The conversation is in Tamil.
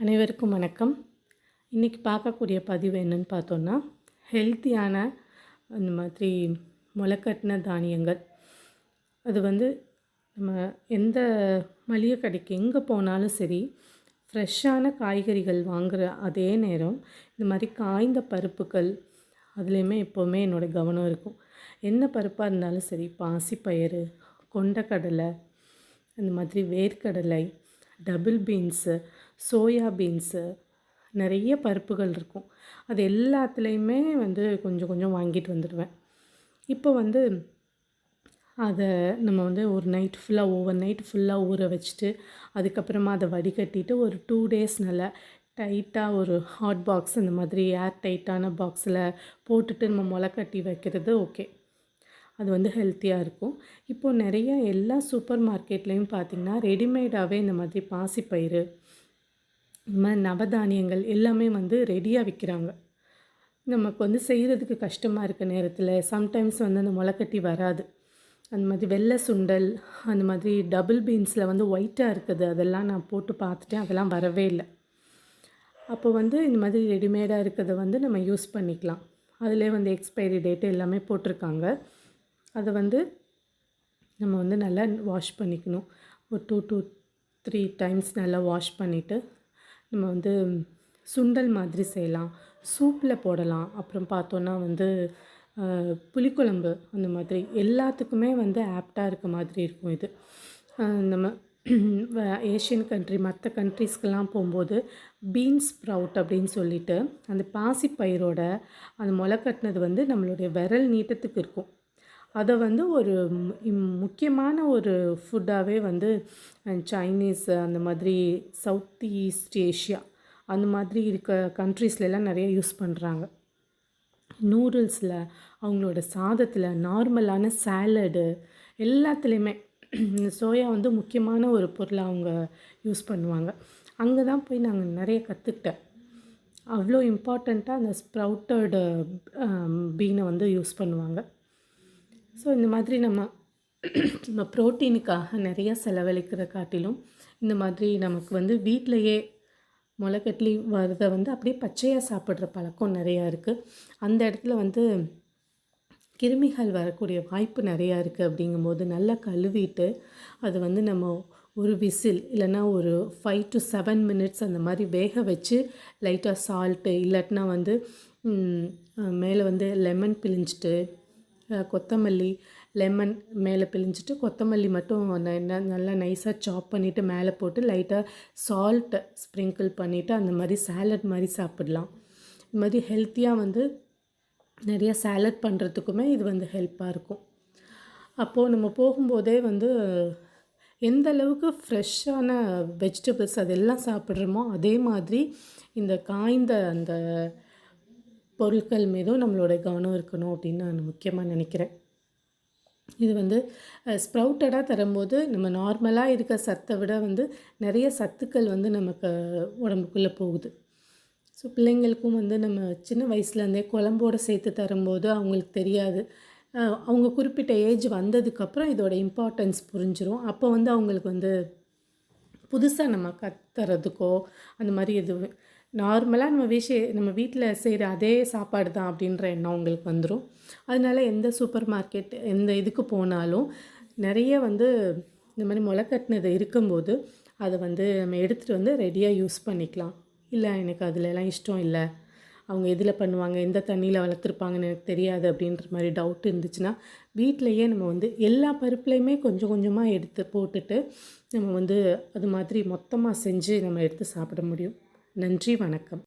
அனைவருக்கும் வணக்கம். இன்றைக்கி பார்க்கக்கூடிய பதிவு என்னன்னு பார்த்தோன்னா ஹெல்த்தியான அந்த மாதிரி முளைக்கட்டின தானியங்கள். அது வந்து நம்ம எந்த மளிகை கடைக்கு எங்கே போனாலும் சரி ஃப்ரெஷ்ஷான காய்கறிகள் வாங்குகிற அதே நேரம் இந்த மாதிரி காய்ந்த பருப்புகள் அதுலேயுமே எப்போவுமே என்னோடய கவனம் இருக்கும். என்ன பருப்பாக இருந்தாலும் சரி பாசிப்பயிறு கொண்டக்கடலை அந்த மாதிரி வேர்க்கடலை டபுள் பீன்ஸு சோயா பீன்ஸு நிறைய பருப்புகள் இருக்கும். அது எல்லாத்துலேயுமே வந்து கொஞ்சம் கொஞ்சம் வாங்கிட்டு வந்துடுவேன். இப்போ வந்து அதை நம்ம வந்து ஒரு நைட் ஃபுல்லாக ஓவர் நைட் ஃபுல்லாக ஊற வச்சுட்டு அதுக்கப்புறமா அதை வடிகட்டிட்டு ஒரு டூ டேஸ் நல்லா டைட்டாக ஒரு ஹாட் பாக்ஸ் அந்த மாதிரி ஏர் டைட்டான பாக்ஸில் போட்டுட்டு நம்ம முளை கட்டி வைக்கிறது ஓகே அது வந்து ஹெல்த்தியாக இருக்கும். இப்போது நிறைய எல்லா சூப்பர் மார்க்கெட்லேயும் பார்த்திங்கன்னா ரெடிமேடாகவே இந்த மாதிரி பாசிப்பயிறு இந்த மாதிரி நவதானியங்கள் எல்லாமே வந்து ரெடியாக விற்கிறாங்க நமக்கு வந்து செய்கிறதுக்கு கஷ்டமாக இருக்க நேரத்தில் சம்டைம்ஸ் வந்து அந்த முளைக்கட்டி வராது. அந்த மாதிரி வெள்ளை சுண்டல் அந்த மாதிரி டபுள் பீன்ஸில் வந்து ஒயிட்டாக இருக்குது. அதெல்லாம் நான் போட்டு பார்த்துட்டேன். அதெல்லாம் வரவே இல்லை. அப்போ வந்து இந்த மாதிரி ரெடிமேடாக இருக்கிறத வந்து நம்ம யூஸ் பண்ணிக்கலாம். அதிலே வந்து எக்ஸ்பைரி டேட்டு எல்லாமே போட்டிருக்காங்க. அதை வந்து நம்ம வந்து நல்லா வாஷ் பண்ணிக்கணும். ஒரு டூ டூ த்ரீ டைம்ஸ் நல்லா வாஷ் பண்ணிவிட்டு நம்ம வந்து சுண்டல் மாதிரி செய்யலாம். சூப்பில் போடலாம். அப்புறம் பார்த்தோன்னா வந்து புளிக்குழம்பு அந்த மாதிரி எல்லாத்துக்குமே வந்து ஆப்டாக இருக்க மாதிரி இருக்கும் இது. நம்ம ஏஷியன் கண்ட்ரி மற்ற கண்ட்ரீஸ்க்கெல்லாம் போகும்போது பீன்ஸ் ப்ரவுட் அப்படின்னு சொல்லிட்டு அந்த பாசிப்பயிரோட அந்த முளை கட்டினது வந்து நம்மளுடைய விரல் நீட்டத்துக்கு இருக்கும். அதை வந்து ஒரு முக்கியமான ஒரு ஃபுட்டாகவே வந்து சைனீஸ் அந்த மாதிரி சவுத் ஈஸ்ட் ஏஷியா அந்த மாதிரி இருக்க கண்ட்ரீஸ்லலாம் நிறைய யூஸ் பண்ணுறாங்க நூடுல்ஸில் அவங்களோட சாதத்தில் நார்மலான சேலடு எல்லாத்துலேயுமே சோயா வந்து முக்கியமான ஒரு பொருளை அவங்க யூஸ் பண்ணுவாங்க. அங்கே தான் போய் நாங்கள் நிறைய கற்றுக்கிட்டேன் அவ்வளோ இம்பார்ட்டண்ட்டாக அந்த ஸ்ப்ரவுட்டடு பீனை வந்து யூஸ் பண்ணுவாங்க. ஸோ இந்த மாதிரி நம்ம நம்ம ப்ரோட்டீனுக்காக நிறையா செலவழிக்கிற காட்டிலும் இந்த மாதிரி நமக்கு வந்து வீட்டிலையே முளைக்கட்லி வரத வந்து அப்படியே பச்சையாக சாப்பிட்ற பழக்கம் நிறையா இருக்குது அந்த இடத்துல வந்து கிருமிகள் வரக்கூடிய வாய்ப்பு நிறையா இருக்குது அப்படிங்கும்போது நல்லா கழுவிட்டு அது வந்து நம்ம ஒரு விசில் இல்லைன்னா ஒரு ஃபைவ் டு செவன் மினிட்ஸ் அந்த மாதிரி வேக வச்சு லைட்டாக சால்ட்டு இல்லாட்டினா வந்து மேலே வந்து லெமன் பிழிஞ்சிட்டு கொத்தமல்லி லெமன் மேலே பிழிஞ்சிட்டு கொத்தமல்லி மட்டும் நல்லா நைஸாக சாப் பண்ணிவிட்டு மேலே போட்டு லைட்டாக சால்ட்டை ஸ்ப்ரிங்கிள் பண்ணிவிட்டு அந்த மாதிரி சேலட் மாதிரி சாப்பிடலாம். இது மாதிரி ஹெல்த்தியாக வந்து நிறையா சேலட் பண்ணுறதுக்குமே இது வந்து ஹெல்ப்பாக இருக்கும். அப்போது நம்ம போகும்போதே வந்து எந்த அளவுக்கு ஃப்ரெஷ்ஷான வெஜிடபிள்ஸ் அதெல்லாம் சாப்பிட்றோமோ அதே மாதிரி இந்த காய்ந்த அந்த பொருட்கள் மீதும் நம்மளோட கவனம் இருக்கணும் அப்படின்னு நான் முக்கியமாக நினைக்கிறேன். இது வந்து ஸ்ப்ரவுட்டடாக தரும்போது நம்ம நார்மலாக இருக்க சத்தை விட வந்து நிறைய சத்துக்கள் வந்து நமக்கு உடம்புக்குள்ளே போகுது. ஸோ பிள்ளைங்களுக்கும் வந்து நம்ம சின்ன வயசுலேருந்தே குழம்போடு சேர்த்து தரும்போது அவங்களுக்கு தெரியாது. அவங்க குறிப்பிட்ட ஏஜ் வந்ததுக்கப்புறம் இதோட இம்பார்ட்டன்ஸ் புரிஞ்சிடும் அப்போ வந்து அவங்களுக்கு வந்து புதுசாக நம்ம கத்துறதுக்கோ அந்த மாதிரி எதுவும் நார்மலாக நம்ம விஷய நம்ம வீட்டில் செய்கிற அதே சாப்பாடு தான் அப்படின்ற எண்ணம் உங்களுக்கு வந்துடும் அதனால எந்த சூப்பர் மார்க்கெட் எந்த இதுக்கு போனாலும் நிறைய வந்து இந்த மாதிரி முளை கட்டினது இருக்கும்போது அதை வந்து நம்ம எடுத்துகிட்டு வந்து ரெடியாக யூஸ் பண்ணிக்கலாம். இல்லை எனக்கு அதிலலாம் இஷ்டம் இல்லை. அவங்க எதில் பண்ணுவாங்க எந்த தண்ணியில் வளர்த்துருப்பாங்கன்னு எனக்கு தெரியாது அப்படின்ற மாதிரி டவுட் இருந்துச்சுன்னா வீட்டிலையே நம்ம வந்து எல்லா பருப்புலையுமே கொஞ்சம் கொஞ்சமாக எடுத்து போட்டுட்டு நம்ம வந்து அது மாதிரி மொத்தமாக செஞ்சு நம்ம எடுத்து சாப்பிட முடியும். நன்றி வணக்கம்.